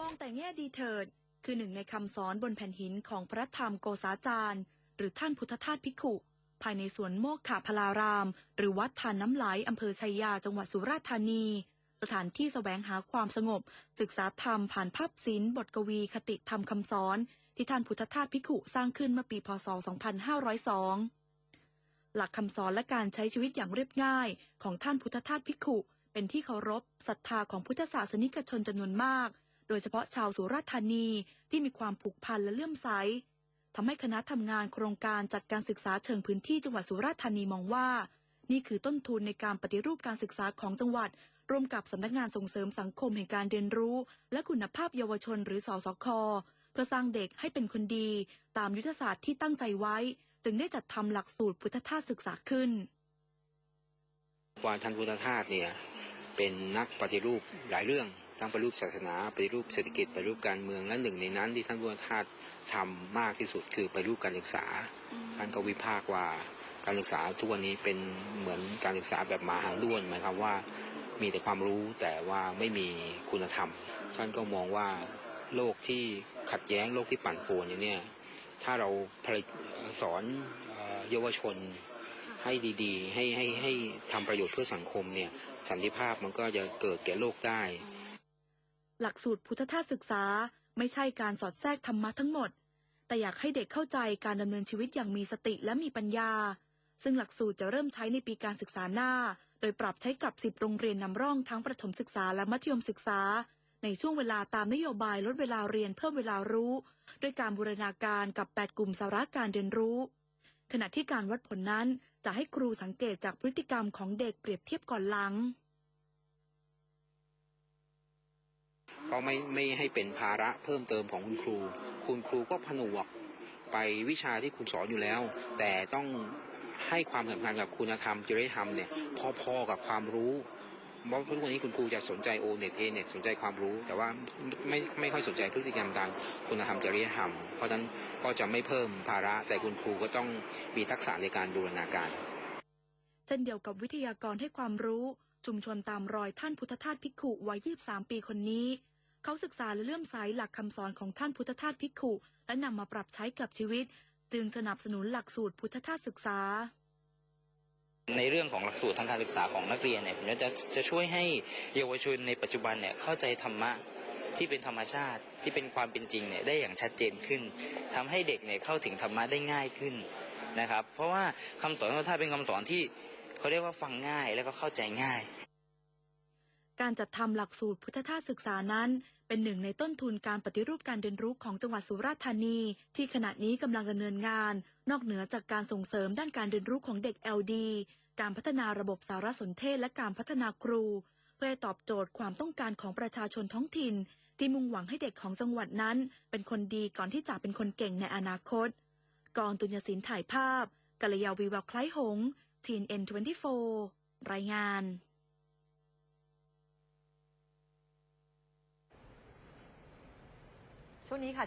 มองแต่แง่ดีเถิด คือหนึ่งในคำสอนบนแผ่นหินของพระธรรมโกษาจารย์ หรือท่านพุทธทาสภิกขุ ภายในสวนโมกขาพลาราม หรือวัดทานน้ำไหลอำเภอชัยยาจังหวัดสุราษฎร์ธานี สถานที่แสวงหาความสงบ ศึกษาธรรมผ่านภาพศิลป์บทกวีคติธรรมคำสอน ที่ท่านพุทธทาสภิกขุสร้างขึ้นเมื่อปีพศ 2502 หลักคำสอนและการใช้ชีวิตอย่างเรียบง่าย ของท่านพุทธทาสภิกขุเป็นที่เคารพศรัทธาของพุทธศาสนิกชนจำนวนมาก โดยเฉพาะชาวสุราษฎร์ธานีที่มีความผูกพันและเลื่อมใสทำให้คณะทำงานโครงการจัดการศึกษาเชิงพื้นที่จังหวัดสุราษฎร์ธานีมองว่า นี่คือต้นทุนในการปฏิรูปการศึกษาของจังหวัด ร่วมกับสำนักงานส่งเสริมสังคมแห่งการเรียนรู้ และคุณภาพเยาวชนหรือสสคเพื่อสร้างเด็กให้เป็นคนดี ตามยุทธศาสตร์ที่ตั้งใจไว้ จึงได้จัดทำหลักสูตรพุทธทาสศึกษาขึ้นว่าท่านพุทธทาสเนี่ยเป็นนักปฏิรูปหลายเรื่อง ทั้งปฏิรูปศาสนาปฏิรูปเศรษฐกิจปฏิรูปการเมืองและหนึ่งในนั้นที่ท่านพุทธทาสทำมากที่สุดคือปฏิรูปการศึกษา ท่านก็วิพากษ์ว่าการศึกษาทุกวันนี้เป็นเหมือนการศึกษาแบบหมาหางด้วนหมายความว่ามีแต่ความรู้แต่ว่าไม่มีคุณธรรม ท่านก็มองว่าโลกที่ขัดแย้งโลกที่ปั่นป่วนอย่างเนี้ยถ้าเราผลิตสอนเอ่อเยาวชนให้ดีๆ ให้ให้ให้ทำประโยชน์เพื่อสังคมเนี่ยสันติภาพมันก็จะเกิดแก่โลกได้ หลักสูตรพุทธทาสศึกษาไม่ใช่การสอดแทรกธรรมะทั้งหมด แต่อยากให้เด็กเข้าใจการดำเนินชีวิตอย่างมีสติและมีปัญญา ซึ่งหลักสูตรจะเริ่มใช้ในปีการศึกษาหน้า โดยปรับใช้กับ 10 โรงเรียนนำร่องทั้งประถมศึกษาและมัธยมศึกษา ในช่วงเวลาตามนโยบายลดเวลาเรียนเพิ่มเวลารู้ ด้วยการบูรณาการกับ 8 กลุ่มสาระการเรียนรู้ ขณะที่การวัดผลนั้นจะให้ครูสังเกตจากพฤติกรรมของเด็กเปรียบเทียบก่อนหลัง ก็ไม่ไม่ให้เป็นภาระเพิ่มเติมของคุณครู คุณครูก็ผนวกไปวิชาที่คุณสอนอยู่แล้ว แต่ต้องให้ความสำคัญกับคุณธรรมจริยธรรมเนี่ยพอๆกับความรู้เพราะทุกวันนี้คุณครูจะสนใจโอเน็ตเอเน็ตสนใจความรู้ แต่ว่าไม่ไม่ค่อยสนใจพฤติกรรมทางคุณธรรมจริยธรรม เพราะนั้นก็จะไม่เพิ่มภาระ แต่คุณครูก็ต้องมีทักษะในการบูรณาการ เช่นเดียวกับวิทยากรให้ความรู้ ชุมชนตามรอยท่านพุทธทาสภิกขุวัย 23 ปีคนนี้ เขาศึกษาและเลื่อมใสหลักคำสอนของท่านพุทธทาสภิกขุและนำมาปรับใช้กับชีวิต จึงสนับสนุนหลักสูตรพุทธทาสศึกษา ในเรื่องของหลักสูตรทางการศึกษาของนักเรียนเนี่ยผมจะจะช่วยให้เยาวชนในปัจจุบันเนี่ยเข้าใจธรรมะที่เป็นธรรมชาติที่เป็นความเป็นจริงเนี่ยได้อย่างชัดเจนขึ้นทำให้เด็กเนี่ยเข้าถึงธรรมะได้ง่ายขึ้นนะครับ เพราะว่าคำสอนของท่านเป็นคำสอนที่เขาเรียกว่าฟังง่ายแล้วก็เข้าใจง่าย การจัดทำหลักสูตรพุทธทาสศึกษานั้น เป็นหนึ่งในต้นทุนการปฏิรูปการเรียนรู้ของจังหวัดสุราษฎร์ธานี ที่ขณะนี้กำลังดำเนินงาน นอกเหนือจากการส่งเสริมด้านการเรียนรู้ของเด็ก LD การพัฒนาระบบสารสนเทศและการพัฒนาครู เพื่อตอบโจทย์ความต้องการของประชาชนท้องถิ่น ที่มุ่งหวังให้เด็กของจังหวัดนั้น เป็นคนดีก่อนที่จะเป็นคนเก่งในอนาคต กองตุญญศิลป์ถ่ายภาพกัลยาวีวัลคล้ายหงส์ TNN24 รายงาน ช่วงนี้ค่ะ